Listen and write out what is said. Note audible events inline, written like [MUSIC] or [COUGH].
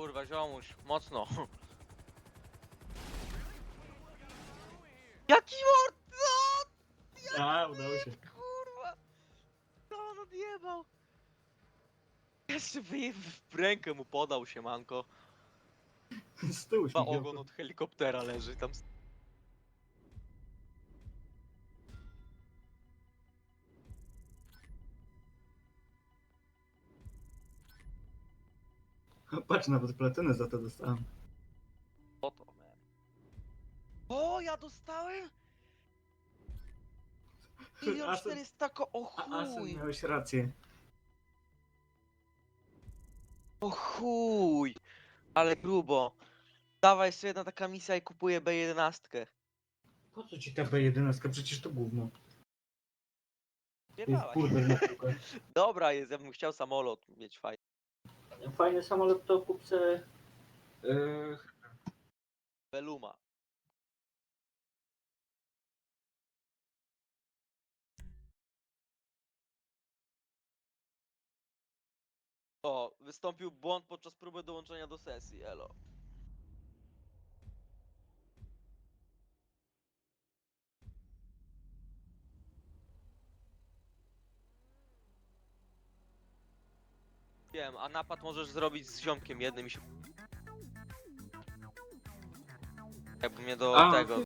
Kurwa, ziomuś, mocno. Jaki mord! No! A, udało się. Kurwa! Co on odjebał? Jeszcze wyje w rękę mu podał się, manko. Z tyłu Chyba śmigał. ogon od helikoptera leży tam. [LAUGHS] Patrz, nawet platynę za to dostałem. O to, man. O, ja dostałem? [LAUGHS] Milion Asen- czterysta ko... O A Asen chuj! miałeś rację. O chuj! Ale grubo. Dawaj, jeszcze jedna taka misja i kupuję B11. Po co ci ta B11? Przecież to gówno. Jest Pierdalaj. na [LAUGHS] piłkę. Dobra jest, ja bym chciał samolot mieć fajny. Fajny samolot to kup se... Yy, Beluma. O, wystąpił błąd podczas próby dołączenia do sesji, elo. Wiem, a napad możesz zrobić z ziomkiem jednym i się... Jakby mnie do A, tego...